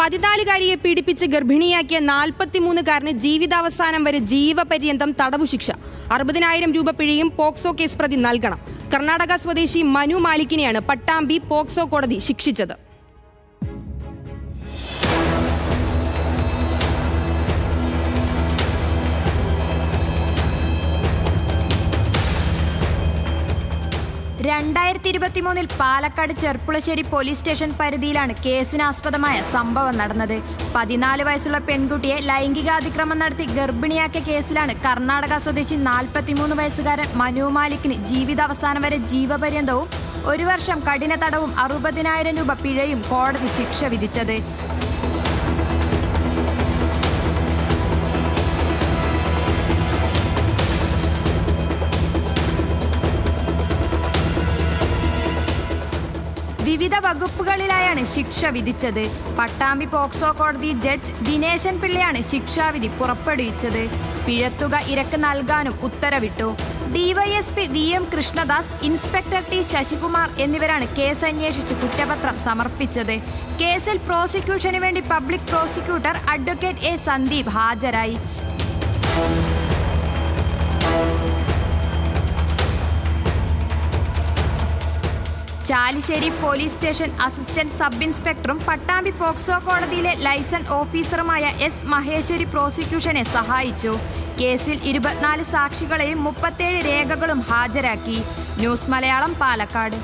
പതിനാലുകാരിയെ പീഡിപ്പിച്ച് ഗർഭിണിയാക്കിയ നാൽപ്പത്തിമൂന്നുകാരന് ജീവിതാവസാനം വരെ ജീവപര്യന്തം തടവു ശിക്ഷ. അറുപതിനായിരം രൂപ പിഴയും പോക്സോ കേസ് പ്രതി നൽകണം. കർണാടക സ്വദേശി മനു മാലിക്കിനെയാണ് പട്ടാമ്പി പോക്സോ കോടതി ശിക്ഷിച്ചത്. രണ്ടായിരത്തി ഇരുപത്തിമൂന്നിൽ പാലക്കാട് ചെർപ്പുളശ്ശേരി പോലീസ് സ്റ്റേഷൻ പരിധിയിലാണ് കേസിനാസ്പദമായ സംഭവം നടന്നത്. പതിനാല് വയസ്സുള്ള പെൺകുട്ടിയെ ലൈംഗികാതിക്രമം നടത്തി ഗർഭിണിയാക്കിയ കേസിലാണ് കർണാടക സ്വദേശി നാൽപ്പത്തിമൂന്ന് വയസ്സുകാരൻ മനു മാലിക്കിന് ജീവിതാവസാനം വരെ ജീവപര്യന്തവും ഒരു വർഷം കഠിന തടവും അറുപതിനായിരം രൂപ പിഴയും കോടതി ശിക്ഷ വിധിച്ചത്. വിവിധ വകുപ്പുകളിലായാണ് ശിക്ഷ വിധിച്ചത്. പട്ടാമ്പി പോക്സോ കോടതി ജഡ്ജ് ദിനേശൻ പിള്ളയാണ് ശിക്ഷാവിധി പുറപ്പെടുവിച്ചത്. പിഴത്തുക ഇരക്ക് നൽകാനും ഉത്തരവിട്ടു. DYSP V M Krishnadas inspector T Sasikumar എന്നിവരാണ് കേസ് അന്വേഷിച്ച് കുറ്റപത്രം സമർപ്പിച്ചത്. കേസിൽ പ്രോസിക്യൂഷന് വേണ്ടി public prosecutor advocate A Sandeep ഹാജരായി. Chalissery police station assistant sub ഇൻസ്പെക്ടറും Pattambi POCSO കോടതിയിലെ ലൈസൻസ് ഓഫീസറുമായ എസ് മഹേശ്വരി പ്രോസിക്യൂഷനെ സഹായിച്ചു. കേസിൽ ഇരുപത്തിനാല് സാക്ഷികളെയും മുപ്പത്തേഴ് രേഖകളും ഹാജരാക്കി. ന്യൂസ് മലയാളം പാലക്കാട്.